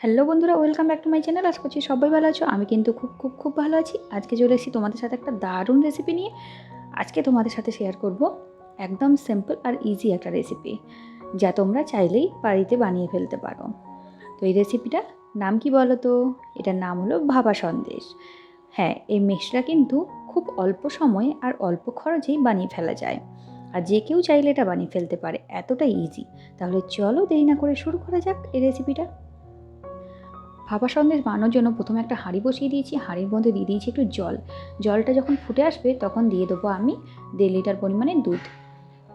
Hello বন্ধুরা, welcome back to my channel. আশা করছি সবাই ভালো আছো। আমি কিন্তু খুব খুব খুব ভালো আছি। আজকে চলে এসেছি তোমাদের সাথে একটা দারুণ রেসিপি নিয়ে। আজকে তোমাদের সাথে শেয়ার করব একদম সিম্পল আর ইজি একটা রেসিপি যা তোমরা চাইলেই বাড়িতে বানিয়ে ফেলতে পারো। তো এই রেসিপিটার নাম কি বলো তো এটার নাম হলো ভাবা সন্দেশ। হ্যাঁ এই মিষ্টিটা কিন্তু খুব অল্প সময়ে আর অল্প খরচেই বানিয়ে ফেলা যায়। আর যে কেউ চাইলে এটা বানিয়ে ফেলতে পারে এতটা ইজি তাহলে চলো দেরি না করে শুরু করা যাক এই রেসিপিটা ভাপা সন্দেশ বানানোর জন্য প্রথমে একটা হাঁড়ি বসিয়ে দিয়েছি, হাঁড়ির মধ্যে দিয়ে দিয়েছি একটু জল। জলটা যখন ফুটে আসবে তখন দিয়ে দেবো আমি দেড় লিটার পরিমাণে দুধ।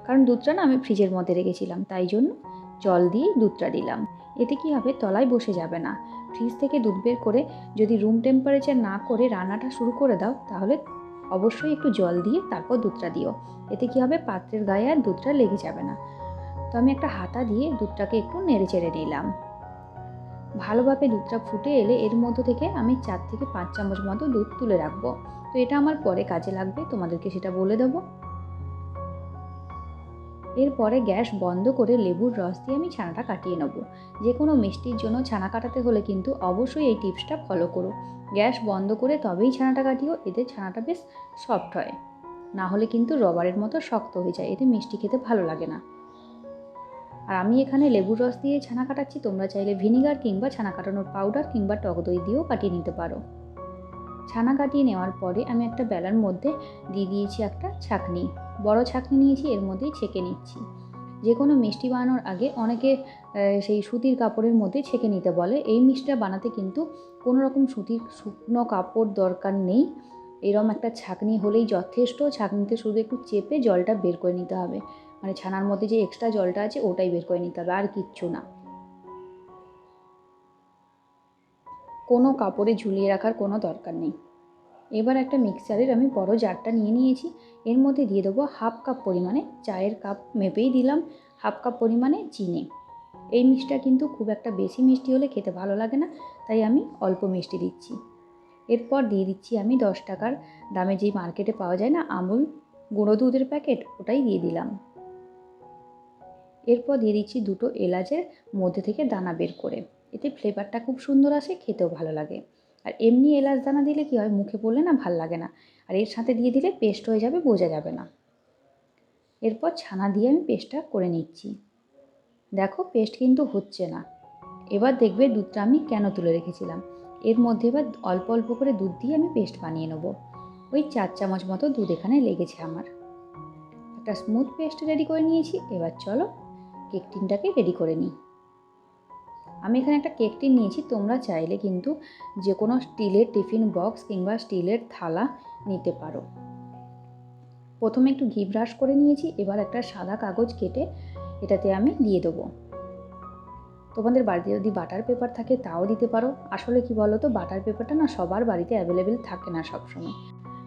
কারণ দুধটা না আমি ফ্রিজের মধ্যে রেখেছিলাম, তাই জন্য জল দিয়ে দুধটা দিলাম। এতে কি হবে? তলায় বসে যাবে না। ফ্রিজ থেকে দুধ বের করে যদি রুম টেম্পারেচার না করে রান্নাটা শুরু করে দাও, তাহলে অবশ্যই একটু জল দিয়ে তারপর দুধটা দিও। এতে কি হবে? পাত্রের গায়ে আর দুধটা লেগে যাবে না। তো আমি একটা হাতা দিয়ে দুধটাকে একটু নেড়ে চেড়ে নিলাম। ভালোভাবে দুধটা ফুটে এলে এর মধ্যে থেকে আমি চার থেকে পাঁচ চামচ মতো দুধ তুলে রাখব। তো এটা আমার পরে কাজে লাগবে, তোমাদেরকে সেটা বলে দেবো। এরপরে গ্যাস বন্ধ করে লেবুর রস দিয়ে আমি ছানাটা কাটিয়ে নেব। যে কোনো মিষ্টির জন্য ছানা কাটাতে হলে কিন্তু অবশ্যই এই টিপসটা ফলো করো। গ্যাস বন্ধ করে তবেই ছানাটা কাটিও, এতে ছানাটা বেশ সফট হয়। না হলে কিন্তু রবারের মতো শক্ত হয়ে যায়, এতে মিষ্টি খেতে ভালো লাগে না। আর আমি এখানে লেবুর রস দিয়ে ছানা কাটাচ্ছি। তোমরা চাইলে ভিনিগার কিংবা ছানা কাটানোর পাউডার কিংবা টক দই দিয়েও কাটিয়ে নিতে পারো। ছানা কাটিয়ে নেওয়ার পরে আমি একটা বেলার মধ্যে দিয়ে দিয়েছি একটা ছাকনি। বড় ছাকনি নিয়েছি, এর মধ্যেই ছেঁকে নিচ্ছি। যে কোনো মিষ্টি বানানোর আগে অনেকে সেই সুতির কাপড়ের মধ্যে ছেঁকে নিতে বলে। এই মিষ্টিটা বানাতে কিন্তু কোনো রকম সুতির শুকনো কাপড় দরকার নেই। এরম একটা ছাকনি হলেই যথেষ্ট। ছাকনিতে শুধু একটু চেপে জলটা বের করে নিতে হবে। মানে ছানার মধ্যে যে এক্সট্রা জলটা আছে ওটাই বের করে নিতে হবে, আর কিচ্ছু না। কোনো কাপড়ে ঝুলিয়ে রাখার কোনো দরকার নেই। এবার একটা মিক্সারের আমি বড় জারটা নিয়ে নিয়েছি। এর মধ্যে দিয়ে দেবো হাফ কাপ পরিমাণে চায়ের কাপ মেপেই দিলাম হাফ কাপ পরিমাণে চিনি। এই মিষ্টিটা কিন্তু খুব একটা বেশি মিষ্টি হলে খেতে ভালো লাগে না, তাই আমি অল্প মিষ্টি দিচ্ছি। এরপর দিয়ে দিচ্ছি আমি দশ টাকার দামে যেই মার্কেটে পাওয়া যায় না আমুল গুঁড়ো দুধের প্যাকেট ওটাই দিয়ে দিলাম। এরপর দিয়ে দিচ্ছি দুটো এলাচের মধ্যে থেকে দানা বের করে। এতে ফ্লেভারটা খুব সুন্দর আসে, খেতেও ভালো লাগে। আর এমনি এলাচ দানা দিলে কি হয়, মুখে পড়লে না ভালো লাগে না। আর এর সাথে দিয়ে দিলে পেস্ট হয়ে যাবে, বোঝা যাবে না। এরপর ছানা দিয়ে আমি পেস্টটা করে নিচ্ছি। দেখো পেস্ট কিন্তু হচ্ছে না। এবার দেখবে দুধটা আমি কেন তুলে রেখেছিলাম। এর মধ্যে এবার অল্প অল্প করে দুধ দিয়ে আমি পেস্ট বানিয়ে নেব। ওই চার চামচ মতো দুধ এখানে লেগেছে আমার। একটা স্মুথ পেস্ট রেডি করে নিয়েছি। এবার চলো কেক টিনটাকে রেডি করে নিই। আমি এখানে একটা কেক টিন নিয়েছি, তোমরা চাইলে কিন্তু যে কোনো স্টিলের টিফিন বক্স কিংবা স্টিলের থালা নিতে পারো। প্রথমে একটু ঘি ব্রাশ করে নিয়েছি, এবার একটা সাদা কাগজ কেটে এটাতে আমি দিয়ে দেবো। তোমাদের বাড়িতে যদি বাটার পেপার থাকে তাও দিতে পারো। আসলে কি বলো তো বাটার পেপারটা না সবার বাড়িতে অ্যাভেলেবেল থাকে না সবসময়।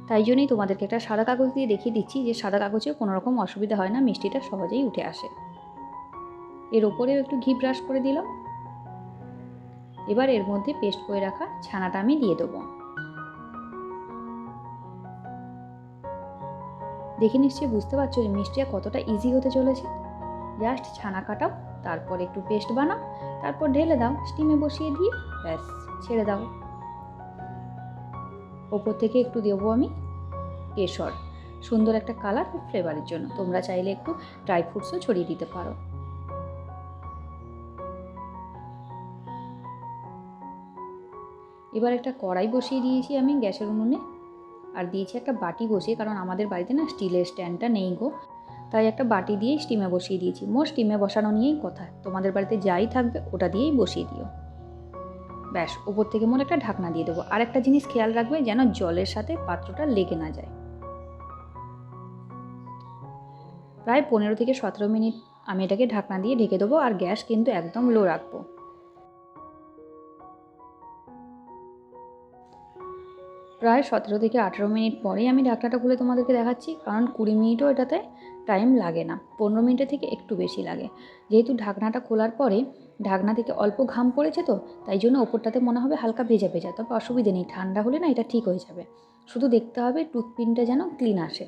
তাই জন্যই তোমাদেরকে একটা সাদা কাগজ দিয়ে দেখিয়ে দিচ্ছি যে সাদা কাগজে কোনো রকম অসুবিধা হয় না, মিষ্টিটা সহজেই উঠে আসে। এর ওপরেও একটু ঘি ব্রাশ করে দিলাম। এবার এর মধ্যে পেস্ট করে রাখা ছানাটা আমি দিয়ে দেবো। দেখে নিশ্চয়ই বুঝতে পারছ যে মিষ্টিটা কতটা ইজি হতে চলেছে। জাস্ট ছানা কাটাও, তারপর একটু পেস্ট বানাও, তারপর ঢেলে দাও স্টিমে বসিয়ে দিয়ে ব্যাস, ছেড়ে দাও। ওপর থেকে একটু দেবো আমি কেশর। সুন্দর একটা কালার ফ্লেভারের জন্য। তোমরা চাইলে একটু ড্রাই ফ্রুটসও ছড়িয়ে দিতে পারো। এবার একটা কড়াই বসিয়ে দিয়েছি আমি গ্যাসের উনুনে। আর দিয়েছি একটা বাটি বসিয়ে, কারণ আমাদের বাড়িতে না স্টিলের স্ট্যান্ডটা নেই গো। তাই একটা বাটি দিয়েই স্টিমে বসিয়ে দিয়েছি। মোট স্টিমে বসানো নিয়েই কথা। তোমাদের বাড়িতে যাই থাকবে, ওটা দিয়েই বসিয়ে দিও। ব্যাস, ওপর থেকে মোট একটা ঢাকনা দিয়ে দেবো। আর একটা জিনিস খেয়াল রাখবে, যেন জলের সাথে পাত্রটা লেগে না যায়। প্রায় পনেরো থেকে সতেরো মিনিট আমি এটাকে ঢাকনা দিয়ে ঢেকে দেবো, আর গ্যাস কিন্তু একদম লো রাখব। প্রায় সতেরো থেকে আঠেরো মিনিট পরেই আমি ঢাকনাটা খুলে তোমাদেরকে দেখাচ্ছি, কারণ কুড়ি মিনিটও এটাতে টাইম লাগে না, পনেরো মিনিটের থেকে একটু বেশি লাগে। যেহেতু ঢাকনাটা খোলার পরে ঢাকনা থেকে অল্প ঘাম পড়েছে তো, তাই জন্য ওপরটাতে মনে হবে হালকা ভেজা ভেজা, তবে অসুবিধে নেই, ঠান্ডা হলে না এটা ঠিক হয়ে যাবে। শুধু দেখতে হবে টুথপিনটা যেন ক্লিন আসে।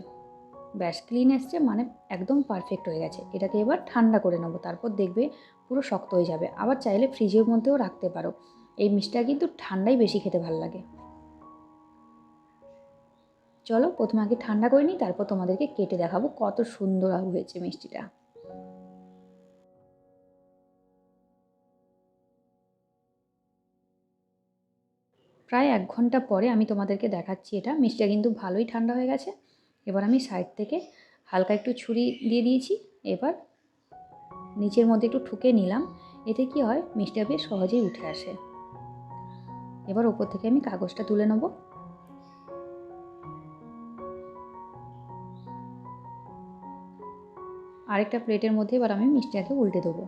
ব্যাস ক্লিন এসছে মানে একদম পারফেক্ট হয়ে গেছে। এটাকে এবার ঠান্ডা করে নেব, তারপর দেখবে পুরো শক্ত হয়ে যাবে। আবার চাইলে ফ্রিজের মধ্যেও রাখতে পারো। এই মিষ্টিটা কিন্তু ঠান্ডাই বেশি খেতে ভালো লাগে। চলো প্রথমে আগে ঠান্ডা করে নিই, তারপর তোমাদেরকে কেটে দেখাবো কত সুন্দর হয়েছে মিষ্টিটা। প্রায় এক ঘণ্টা পরে আমি তোমাদেরকে দেখাচ্ছি এটা। মিষ্টিটা কিন্তু ভালোই ঠান্ডা হয়ে গেছে। এবার আমি সাইড থেকে হালকা একটু ছুরি দিয়ে দিয়েছি। এবার নিচের মধ্যে একটু ঠুকে নিলাম। এতে কি হয়, মিষ্টিটা বেশ সহজেই উঠে আসে। এবার ওপর থেকে আমি কাগজটা তুলে নেব। আরেকটা প্লেটের মধ্যে এবার আমি মিষ্টিটাকে উল্টে দেবো।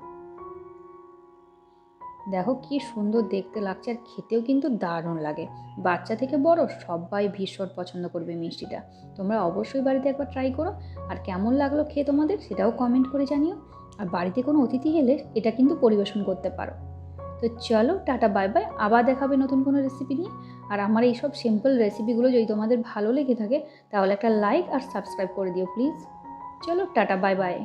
দেখো কি সুন্দর দেখতে লাগছে আর খেতেও কিন্তু দারুণ লাগে। বাচ্চা থেকে বড় সবাই ভীষণ পছন্দ করবে মিষ্টিটা। তোমরা অবশ্যই বাড়িতে একবার ট্রাই করো। আর কেমন লাগল খেয়ে তোমাদের সেটাও কমেন্ট করে জানিও। আর বাড়িতে কোনো অতিথি এলে এটা কিন্তু পরিবেশন করতে পারো। তো চলো টাটা বাই বাই আবার দেখাবে নতুন কোনো রেসিপি নিয়ে। আর আমার এইসব সিম্পল রেসিপিগুলো যদি তোমাদের ভালো লেগে থাকে, তাহলে একটা লাইক আর সাবস্ক্রাইব করে দিও প্লিজ চলো টাটা বাই বাই।